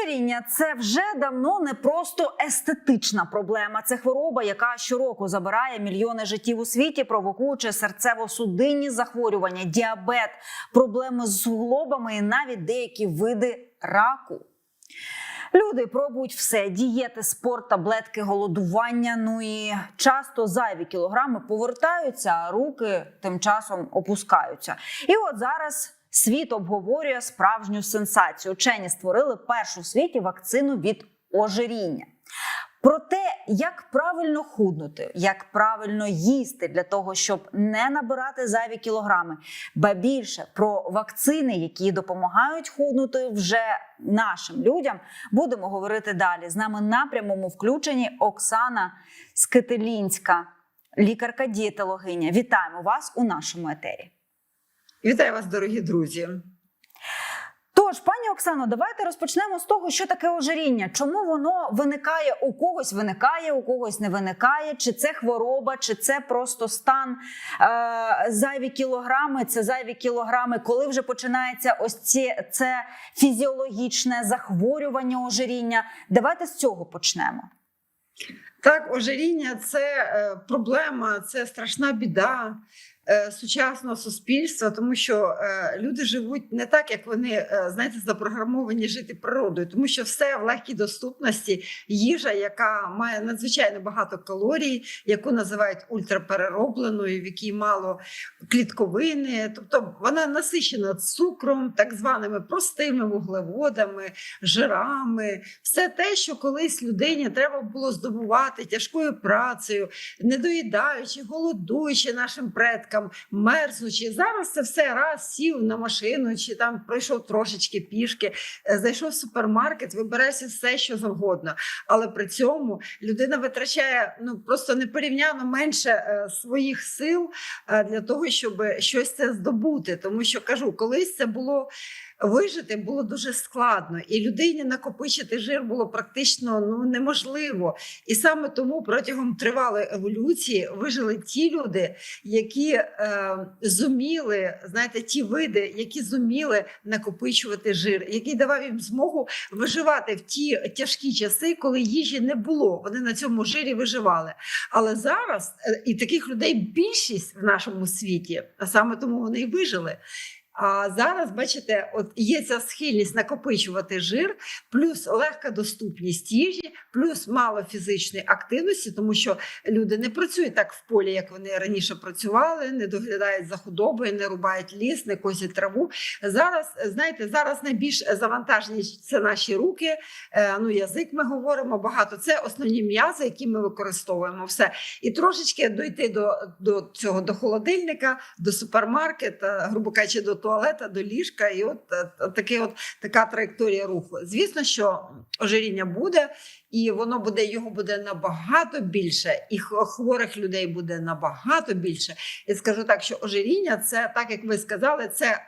Ожиріння це вже давно не просто естетична проблема. Це хвороба, яка щороку забирає мільйони життів у світі, провокуючи серцево-судинні захворювання, діабет, проблеми з суглобами і навіть деякі види раку. Люди пробують все: дієти, спорт, таблетки, голодування. Ну і часто зайві кілограми повертаються, а руки тим часом опускаються. І от зараз світ обговорює справжню сенсацію. Учені створили першу в світі вакцину від ожиріння. Про те, як правильно худнути, як правильно їсти для того, щоб не набирати зайві кілограми, ба більше про вакцини, які допомагають худнути вже нашим людям, будемо говорити далі. З нами на прямому включенні Оксана Скителінська, лікарка-дієтологиня. Вітаємо вас у нашому етері. Вітаю вас, дорогі друзі. Тож, пані Оксано, давайте розпочнемо з того, що таке ожиріння. Чому воно виникає у когось, виникає, у когось не виникає, чи це хвороба, чи це просто стан е, зайві кілограми, це зайві кілограми, коли вже починається ось ці, це фізіологічне захворювання ожиріння. Давайте з цього почнемо. Так, ожиріння це е, проблема, це страшна біда сучасного суспільства, тому що е, люди живуть не так, як вони е, знаєте, запрограмовані жити природою, тому що все в легкій доступності, їжа, яка має надзвичайно багато калорій, яку називають ультрапереробленою, в якій мало клітковини, тобто вона насичена цукром, так званими простими вуглеводами, жирами, все те, що колись людині треба було здобувати тяжкою працею, не доїдаючи, голодуючи нашим предкам, мерзнучи. Зараз це все раз сів на машину чи там пройшов трошечки пішки, е, зайшов в супермаркет, вибирайся все, що завгодно. Але при цьому людина витрачає ну просто непорівняно менше е, своїх сил е, для того, щоб щось це здобути. Тому що кажу, колись це було. Вижити було дуже складно, і людині накопичити жир було практично ну неможливо. І саме тому протягом тривалої еволюції вижили ті люди, які е, зуміли, знаєте, ті види, які зуміли накопичувати жир, який давав їм змогу виживати в ті тяжкі часи, коли їжі не було. Вони на цьому жирі виживали. Але зараз е, і таких людей більшість в нашому світі, а саме тому вони й вижили. А зараз, бачите, от є ця схильність накопичувати жир, плюс легка доступність їжі, плюс мало фізичної активності, тому що люди не працюють так в полі, як вони раніше працювали, не доглядають за худобою, не рубають ліс, не косять траву. Зараз, знаєте, зараз найбільш завантажені це наші руки, е, ну язик. Ми говоримо багато. Це основні м'язи, які ми використовуємо. Все і трошечки дойти до, до цього до холодильника, до супермаркета, грубо кажучи, до туалета, до ліжка, і от, от таке, от така траєкторія руху. Звісно, що ожиріння буде, і воно буде його буде набагато більше, і хворих людей буде набагато більше. Я скажу так, що ожиріння це так як ви сказали, це.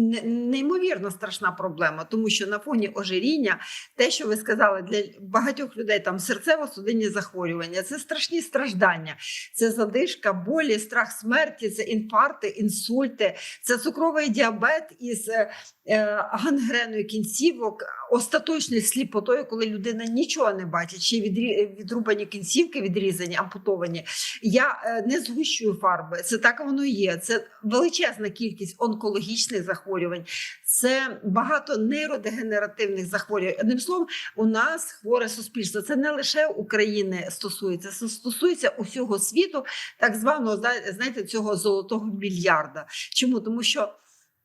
Не- Неймовірно страшна проблема, тому що на фоні ожиріння, те, що ви сказали, для багатьох людей там серцево-судинні захворювання, це страшні страждання, це задишка, болі, страх смерті, це інфаркти, інсульти, це цукровий діабет із е, гангреною кінцівок, остаточною сліпотою, коли людина нічого не бачить, відрі, відрубані кінцівки, відрізані, ампутовані. Я е, не згущую фарби. Це так воно є. Це величезна кількість онкологічних захворювань. Це багато нейродегенеративних захворювань. Одним словом, у нас хворе суспільство. Це не лише України стосується, це стосується усього світу, так званого зна- знаєте, цього золотого мільярда. Чому? Тому що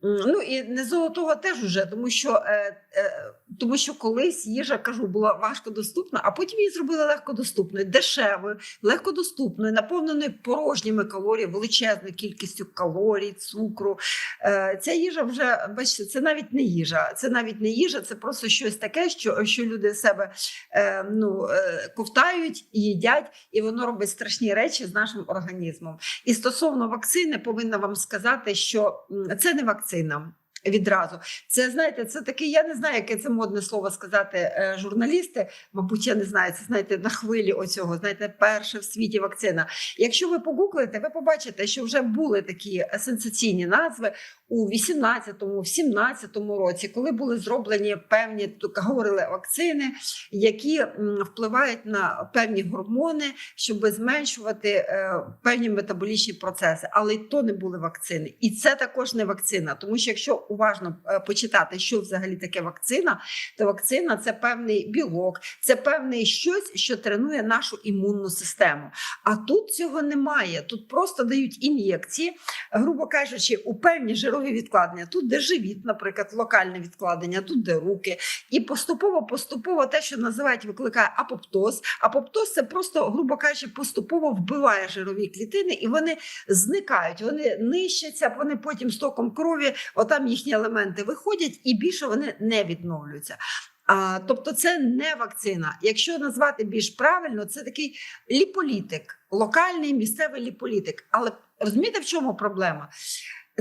ну і не золотого теж уже, тому що, е, е, тому що колись їжа кажу була важко доступна, а потім її зробили легкодоступною, дешевою, легкодоступною, наповненою порожніми калоріями, величезною кількістю калорій, цукру. Е, Ця їжа вже бачите, це навіть не їжа. Це навіть не їжа, це просто щось таке, що, що люди себе е, ну, е, ковтають, їдять, і воно робить страшні речі з нашим організмом. І стосовно вакцини, повинна вам сказати, що це не вакцина. Відразу це знаєте, це таке. Я не знаю, яке це модне слово сказати. е, Журналісти, мабуть, я не знаю. Це знаєте на хвилі оцього. Знаєте, перша в світі вакцина. Якщо ви погуглите, ви побачите, що вже були такі сенсаційні назви: у 18-му, в 17-му році, коли були зроблені певні говорили вакцини, які впливають на певні гормони, щоб зменшувати е, певні метаболічні процеси. Але й то не були вакцини. І це також не вакцина. Тому що якщо уважно е, почитати, що взагалі таке вакцина, то вакцина це певний білок, це певний щось, що тренує нашу імунну систему. А тут цього немає. Тут просто дають ін'єкції, грубо кажучи, у певні жирові відкладення. Тут де живіт, наприклад, локальне відкладення, тут де руки. І поступово, поступово те, що називають, викликає апоптоз. Апоптоз це просто, грубо кажучи, поступово вбиває жирові клітини, і вони зникають, вони нищаться, вони потім стоком крові, отам їхні елементи виходять, і більше вони не відновлюються. А, тобто, це не вакцина. Якщо назвати більш правильно, це такий ліполітик, локальний місцевий ліполітик. Але розумієте, в чому проблема?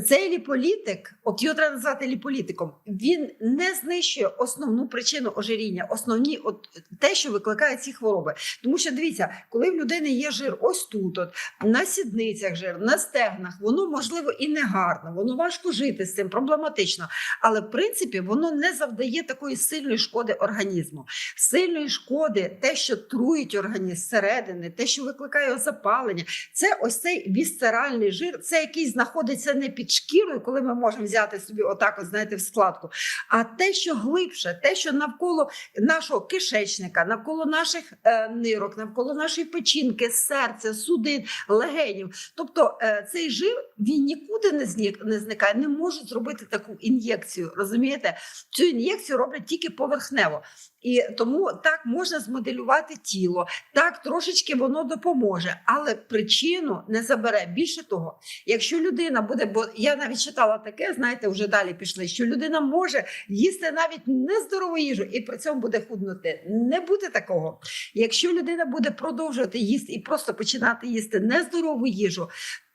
Цей ліполітик, от його треба назвати ліполітиком, він не знищує основну причину ожиріння, основні, от те, що викликає ці хвороби. Тому що дивіться, коли в людини є жир ось тут, от, на сідницях жир, на стегнах, воно можливо і не гарно, воно важко жити з цим, проблематично. Але в принципі воно не завдає такої сильної шкоди організму. Сильної шкоди, те, що труїть організм зсередини, те, що викликає запалення, це ось цей вісцеральний жир, це який знаходиться не під шкірою, коли ми можемо взяти собі отак, от, знаєте, в складку. А те, що глибше, те, що навколо нашого кишечника, навколо наших е, нирок, навколо нашої печінки, серця, судин, легенів. Тобто е, цей жир він нікуди не зник, не зникає, не можуть зробити таку ін'єкцію. Розумієте? Цю ін'єкцію роблять тільки поверхнево. І тому так можна змоделювати тіло, так трошечки воно допоможе, але причину не забере. Більше того, якщо людина буде, бо я навіть читала таке, знаєте, вже далі пішли, що людина може їсти навіть нездорову їжу і при цьому буде худнути. Не буде такого. Якщо людина буде продовжувати їсти і просто починати їсти нездорову їжу,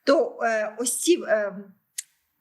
то е, ось ці. Е,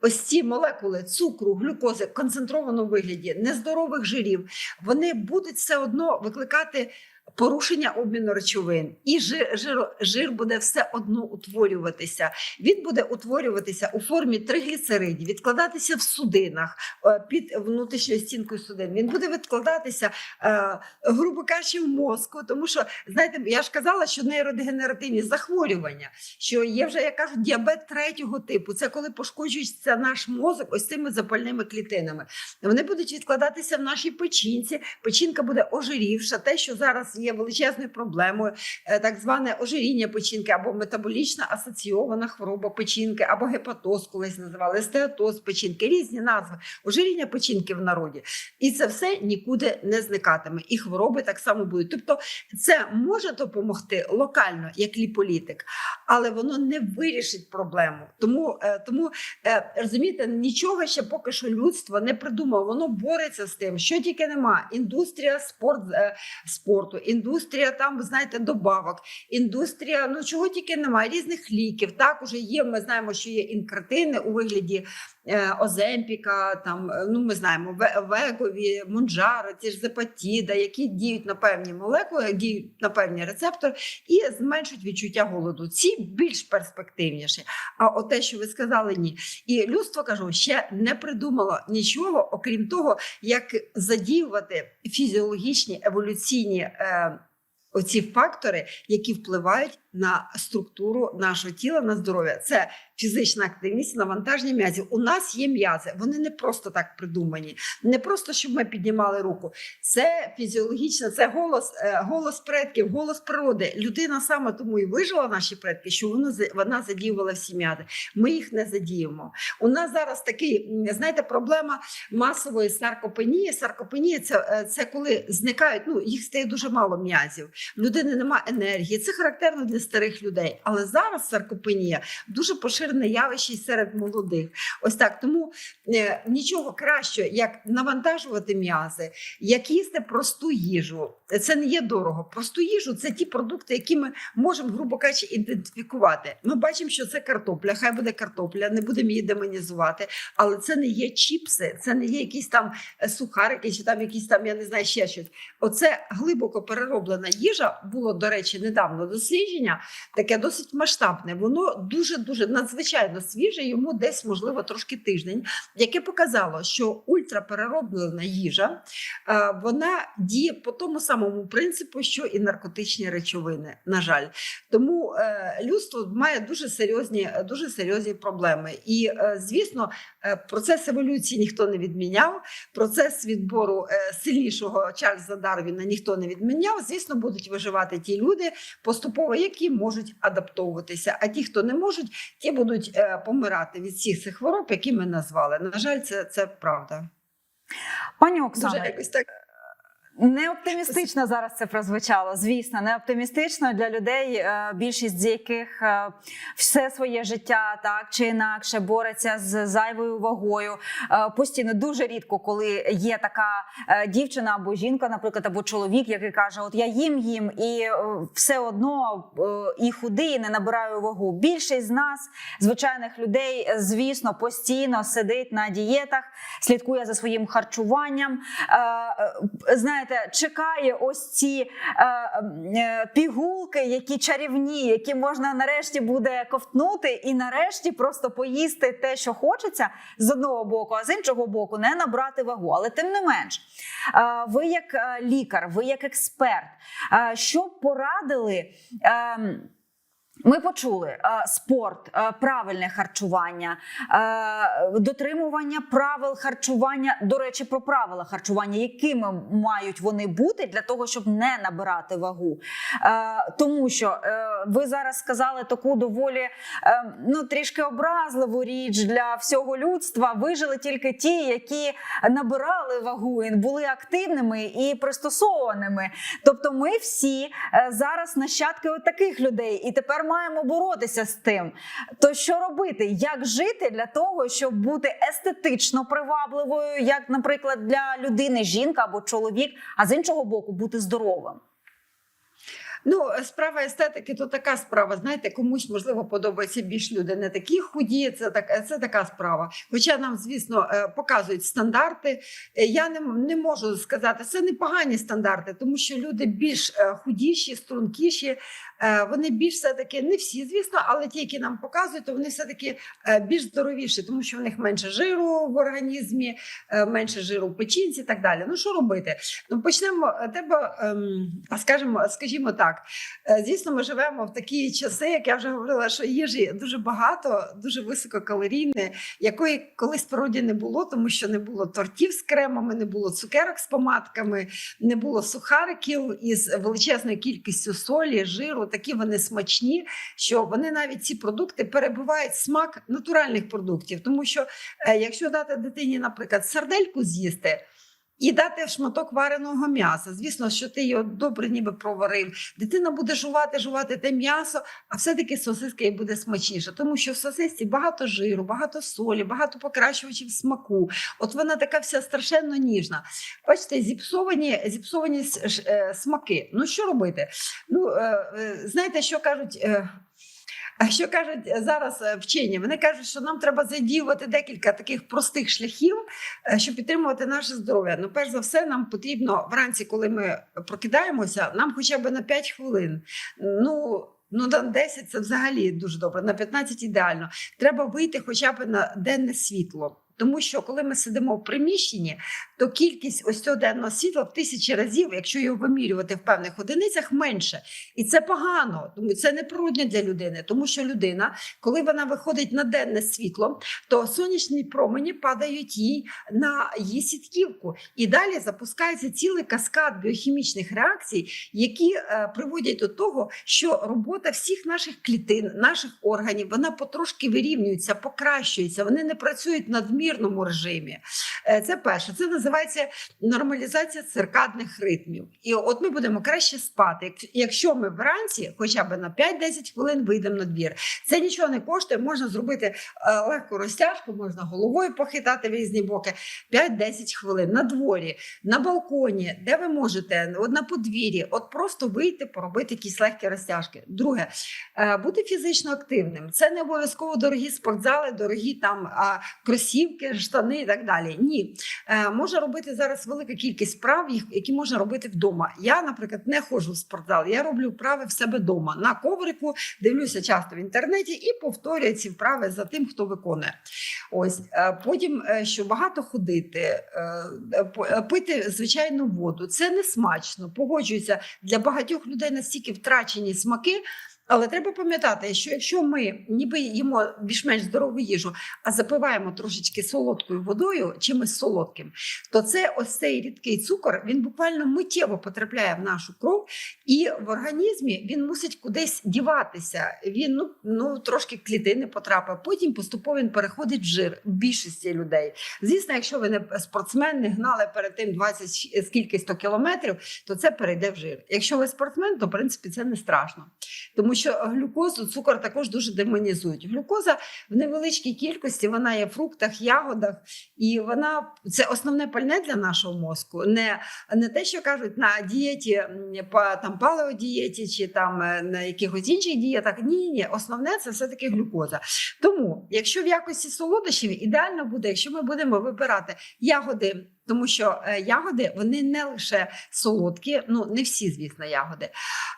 Ось ці молекули цукру, глюкози в концентрованому вигляді нездорових жирів, вони будуть все одно викликати порушення обміну речовин, і жир, жир, жир буде все одно утворюватися. Він буде утворюватися у формі тригліцеридів, відкладатися в судинах е, під внутрішньою стінкою судин. Він буде відкладатися, е, грубо кажучи, в мозку. Тому що знаєте, я ж казала, що нейродегенеративні захворювання, що є вже я кажу, діабет третього типу. Це коли пошкоджується наш мозок ось цими запальними клітинами. Вони будуть відкладатися в нашій печінці. Печінка буде ожирівша. Те, що зараз є величезною проблемою, е, так зване ожиріння печінки або метаболічна асоційована хвороба печінки, або гепатоз, колись називали стеатоз печінки, різні назви ожиріння печінки в народі. І це все нікуди не зникатиме. І хвороби так само будуть. Тобто, це може допомогти локально, як ліполітик, але воно не вирішить проблему. Тому, е, тому е, розумієте, нічого ще поки що людство не придумало. Воно бореться з тим, що тільки нема. Індустрія спорт, спорту, індустрія там, знаєте, добавок, індустрія, ну чого тільки немає, різних ліків. Так уже є. Ми знаємо, що є інкретини у вигляді Оземпіка, там е, ну ми знаємо Ве- Вегові, Мунджаро, ті ж Зепатіда, які діють на певні молекули, діють на певні рецептори і зменшують відчуття голоду. Ці більш перспективніші. А от те, що ви сказали, ні. І людство кажу, ще не придумало нічого, окрім того, як задіювати фізіологічні еволюційні. Е, Оці фактори, які впливають на структуру нашого тіла, на здоров'я, це фізична активність, навантаження м'язів. У нас є м'язи, вони не просто так придумані, не просто щоб ми піднімали руку. Це фізіологічно, це голос, е, голос предків, голос природи. Людина саме тому і вижила наші предки, що воно за- вона задіювала всі м'язи. Ми їх не задіємо. У нас зараз такий, знаєте, проблема масової саркопенії. Саркопенія це, е, це коли зникають, ну їх стає дуже мало м'язів. Людини немає енергії. Це характерно для старих людей. Але зараз саркопенія дуже поширене явище й серед молодих. Ось так. Тому е, нічого кращого, як навантажувати м'язи, як їсти просту їжу. Це не є дорого. Просту їжу це ті продукти, які ми можемо, грубо кажучи, ідентифікувати. Ми бачимо, що це картопля. Хай буде картопля, не будемо її демонізувати. Але це не є чіпси, це не є якісь там е, сухарики, чи там якісь там, я не знаю, ще щось. Оце глибоко перероблена їжа. Було, до речі, недавно дослідження. Дослідження, таке досить масштабне. Воно дуже дуже надзвичайно свіже. Йому десь можливо трошки тиждень, яке показало, що ультраперероблена їжа е, вона діє по тому самому принципу, що і наркотичні речовини. На жаль, тому е, людство має дуже серйозні, дуже серйозні проблеми. І е, звісно, процес еволюції ніхто не відміняв. Процес відбору сильнішого Чарльза Дарвіна ніхто не відміняв. Звісно, будуть виживати ті люди поступово, які можуть адаптовуватися. А ті, хто не можуть, ті будуть е, помирати від всіх цих хвороб, які ми назвали. На жаль, це, це правда. Пані Дуже Оксано, якось так. Не оптимістично зараз це прозвучало. Звісно, не оптимістично для людей, е, більшість з яких е, все своє життя так чи інакше бореться з зайвою вагою. Е, Постійно дуже рідко, коли є така дівчина або жінка, наприклад, або чоловік, який каже: От я їм їм, і все одно і худий, і не набираю вагу. Більшість з нас, звичайних людей, звісно, постійно сидить на дієтах, слідкує за своїм харчуванням. Е, е, Знаєте, чекає ось ці е, е, пігулки, які чарівні, які можна нарешті буде ковтнути, і нарешті просто поїсти те, що хочеться з одного боку, а з іншого боку, не набрати вагу. Але тим не менш, е, ви як е, лікар, ви як експерт, е, що порадили? е, Ми почули е, спорт, е, правильне харчування, е, дотримування правил харчування. До речі, про правила харчування, якими мають вони бути для того, щоб не набирати вагу. Тому що ви зараз сказали таку доволі ну трішки образливу річ для всього людства. Вижили тільки ті, які набирали вагу, були активними і пристосованими. Тобто, ми всі зараз нащадки от таких людей, і тепер маємо боротися з тим. То що робити? Як жити для того, щоб бути естетично привабливою, як, наприклад, для людини жінка або чоловік, а з іншого боку, бути здоровим? Ну, справа естетики то така справа. Знаєте, комусь можливо подобається більш люди не такі худі. Це так, це така справа. Хоча нам, звісно, е, показують стандарти. Е, Я не, не можу сказати, це не погані стандарти, тому що люди більш е, худіші, стрункіші. Вони більш все таки не всі, звісно, але ті, які нам показують, то вони все таки більш здоровіші, тому що в них менше жиру в організмі, менше жиру в печінці і так далі. Ну що робити? Ну почнемо. Треба, ем, скажімо, скажімо так. Е, Звісно, ми живемо в такі часи, як я вже говорила, що їжі дуже багато, дуже висококалорійне, якої колись в природі не було, тому що не було тортів з кремами, не було цукерок з помадками, не було сухариків із величезною кількістю солі, жиру. Такі вони смачні, що вони навіть ці продукти перебувають смак натуральних продуктів. Тому що е, якщо дати дитині, наприклад, сардельку з'їсти. І дати шматок вареного м'яса. Звісно, що ти його добре ніби проварив. Дитина буде жувати, жувати те м'ясо, а все-таки сосиска буде смачніше, тому що в сосисці багато жиру, багато солі, багато покращувачів смаку. От вона така вся страшенно ніжна. Бачите, зіпсовані, зіпсовані е, смаки. Ну що робити? Ну е, е, знаєте, що кажуть. Е, а що кажуть зараз е, вчені? Вони кажуть, що нам треба задіювати декілька таких простих шляхів, е, щоб підтримувати наше здоров'я. Ну, перш за все, нам потрібно вранці, коли ми прокидаємося, нам хоча б на 5 хвилин. Ну. Ну, на 10 це взагалі дуже добре, на 15 ідеально. Треба вийти хоча б на денне світло. Тому що коли ми сидимо в приміщенні, то кількість ось цього денного світла в тисячі разів, якщо його вимірювати в певних одиницях, менше. І це погано, тому це не природно для людини, тому що людина, коли вона виходить на денне світло, то сонячні промені падають їй на її сітківку. І далі запускається цілий каскад біохімічних реакцій, які е, приводять до того, що робота всіх наших клітин, наших органів, вона потрошки вирівнюється, покращується. Вони не працюють в надмірному режимі. Е, Це перше. Це називається нормалізація циркадних ритмів. І от ми будемо краще спати, якщо ми вранці, хоча б на 5-10 хвилин вийдемо на двір. Це нічого не коштує, можна зробити е, легку розтяжку, можна головою похитати в різні боки. 5-10 хвилин на дворі, на балконі, де ви можете, от на подвір'ї, от просто вийти, поробити якісь легкі розтяжки. Друге, е, бути фізично активним. Це не обов'язково дорогі спортзали, дорогі там кросівки. Кросівки, штани і так далі. Ні, Е, можна робити зараз велика кількість справ, які можна робити вдома. Я, наприклад, не ходжу в спортзал. Я роблю вправи в себе вдома на коврику, дивлюся часто в інтернеті і повторюю ці вправи за тим, хто виконує. Ось е, потім, е, що багато ходити, е, е, е, пити звичайну воду. Це не смачно. Погоджуюся для багатьох людей настільки втрачені смаки. Але треба пам'ятати, що якщо ми ніби їмо більш-менш здорову їжу, а запиваємо трошечки солодкою водою, чимось солодким, то це ось цей рідкий цукор він буквально миттєво потрапляє в нашу кров, і в організмі він мусить кудись діватися. Він ну, ну трошки клітини потрапив. Потім поступово він переходить в жир в більшості людей. Звісно, якщо ви не спортсмен, не гнали перед тим 20 скільки 100 кілометрів, то це перейде в жир. Якщо ви спортсмен, то в принципі це не страшно. Тому що глюкозу, цукор також дуже демонізують. Глюкоза в невеличкій кількості, вона є в фруктах, ягодах, і вона це основне пальне для нашого мозку. Не, не те, що кажуть на дієті, там палеодієті чи там е, на якихось інших дієтах. Ні, ні, основне це все-таки глюкоза. Тому, якщо в якості солодощів, ідеально буде, якщо ми будемо вибирати ягоди. Тому що е, ягоди вони не лише солодкі, ну не всі, звісно, ягоди,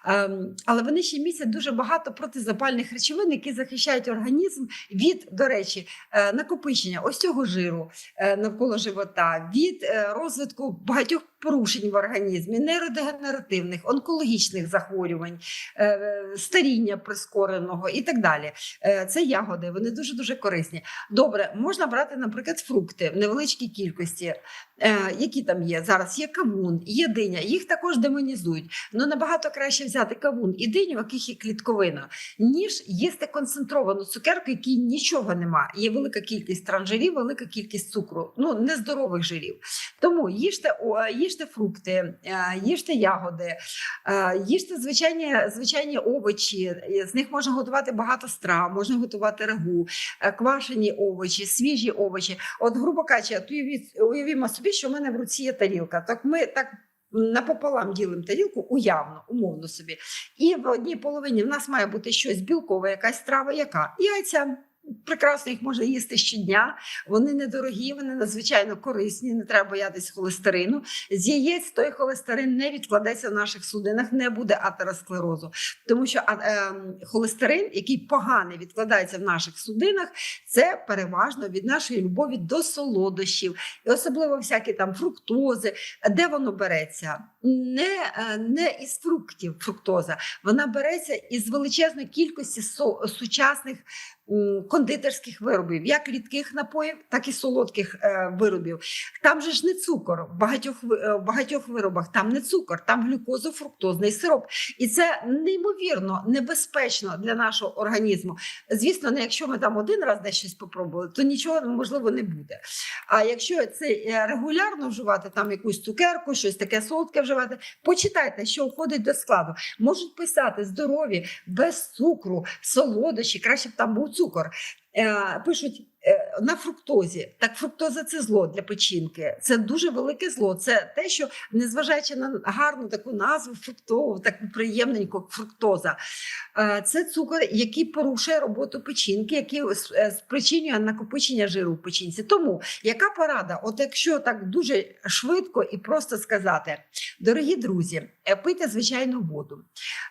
ем, але вони ще містять дуже багато протизапальних речовин, які захищають організм від, до речі, е, накопичення ось цього жиру е, навколо живота, від розвитку багатьох порушень в організмі, нейродегенеративних, онкологічних захворювань, е, старіння прискореного і так далі. Е, Це ягоди, вони дуже дуже корисні. Добре, можна брати, наприклад, фрукти в невеличкій кількості. Е, які там є зараз? Є кавун, є диня. Їх також демонізують. Ну набагато краще взяти кавун і диню, в яких є клітковина, ніж їсти концентровану цукерку, якій нічого нема. Є велика кількість транжирів, велика кількість цукру, ну нездорових жирів. Тому їжте, о, їжте фрукти, е, їжте ягоди, е, їжте звичайні, звичайні овочі. З них можна готувати багато страв, можна готувати рагу, е, квашені овочі, свіжі овочі. От, грубо кажучи, уявімо собі, що в мене в руці є тарілка. Так ми так. Напополам ділимо тарілку уявно, умовно собі. І в одній половині в нас має бути щось білкове, якась страва, яка яйця. Прекрасно їх можна їсти щодня. Вони недорогі, вони надзвичайно корисні, не треба боятися холестерину. З яєць той холестерин не відкладеться в наших судинах, не буде атеросклерозу. Тому що а, е, холестерин, який погано відкладається в наших судинах, це переважно від нашої любові до солодощів, і особливо всякі там фруктози. Де воно береться? Не, е, не із фруктів фруктоза, вона береться із величезної кількості сучасних кондитерських виробів, як рідких напоїв, так і солодких е, виробів. Там же ж не цукор в багатьох, е, в багатьох виробах, там не цукор, там глюкозофруктозний сироп. І це неймовірно небезпечно для нашого організму. Звісно, не якщо ми там один раз десь щось попробували, то нічого можливо не буде. А якщо це е, регулярно вживати там якусь цукерку, щось таке солодке вживати, почитайте, що входить до складу. Можуть писати здорові, без цукру, солодощі, краще б там був цукор. Е, пишуть на фруктозі. Так, фруктоза це зло для печінки. Це дуже велике зло. Це те, що незважаючи на гарну таку назву фруктову, таку приємненьку фруктоза. Е, Це цукор, який порушує роботу печінки, який е, спричинює накопичення жиру в печінці. Тому яка порада? От якщо так дуже швидко і просто сказати, дорогі друзі, е, пийте звичайну воду,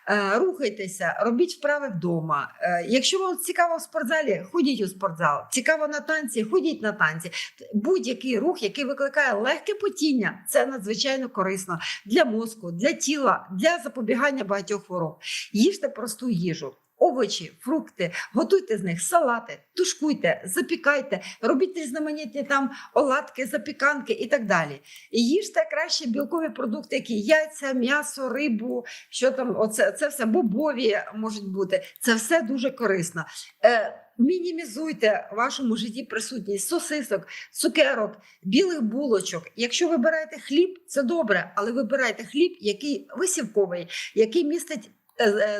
е, рухайтеся, робіть вправи вдома. Е, Якщо вам цікаво в спортзалі, ходіть у спортзал. Цікаво на танці, ходіть на танці. Будь-який рух, який викликає легке потіння, це надзвичайно корисно для мозку, для тіла, для запобігання багатьох хвороб. Їжте просту їжу. Овочі, фрукти, готуйте з них салати, тушкуйте, запікайте, робіть різноманітні там оладки, запіканки і так далі. І їжте краще білкові продукти, які яйця, м'ясо, рибу, що там, оце це все бобові можуть бути. Це все дуже корисно. Е, мінімізуйте в вашому житті присутність сосисок, цукерок, білих булочок. Якщо вибираєте хліб, це добре, але вибирайте хліб, який висівковий, який містить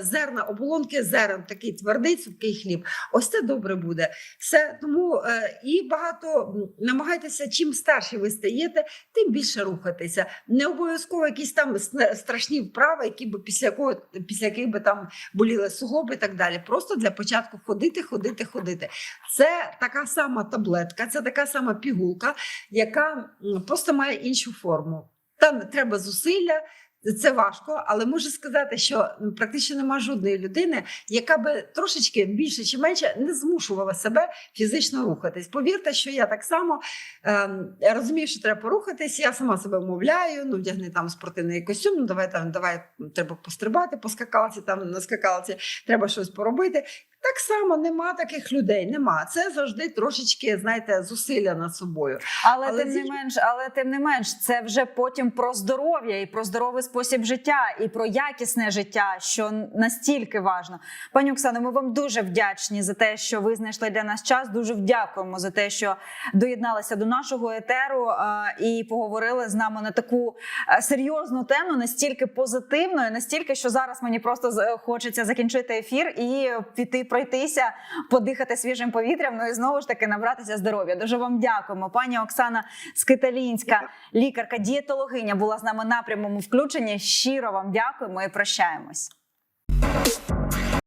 зерна, оболонки зерен, такий твердий, цупкий хліб. Ось це добре буде. Все тому е, і багато намагайтеся, чим старші ви стаєте, тим більше рухатися. Не обов'язково якісь там страшні вправи, які би після якого після яких би там боліли суглоби і так далі. Просто для початку ходити, ходити, ходити. Це така сама таблетка, це така сама пігулка, яка просто має іншу форму. Там треба зусилля. Це важко, але можу сказати, що практично нема жодної людини, яка би трошечки більше чи менше не змушувала себе фізично рухатись. Повірте, що я так само я розумію, що треба порухатись. Я сама себе вмовляю, ну вдягни там спортивний костюм. Ну давай там, давай треба пострибати по скакалці, там на скакалці, треба щось поробити. Так само нема таких людей, нема. Це завжди трошечки, знаєте, зусилля над собою. Але, Але тим не менш, але тим не менш, це вже потім про здоров'я і про здоровий спосіб життя, і про якісне життя, що настільки важно. Пані Оксано, ми вам дуже вдячні за те, що ви знайшли для нас час. Дуже вдякуємо за те, що доєдналися до нашого етеру е, і поговорили з нами на таку е, серйозну тему, настільки позитивну, і настільки, що зараз мені просто з- хочеться закінчити ефір і піти пройтися, подихати свіжим повітрям. Ну і знову ж таки набратися здоров'я. Дуже вам дякуємо. Пані Оксана Скиталінська, лікарка, дієтологиня, була з нами на прямому включенні. Щиро вам дякуємо і прощаємось.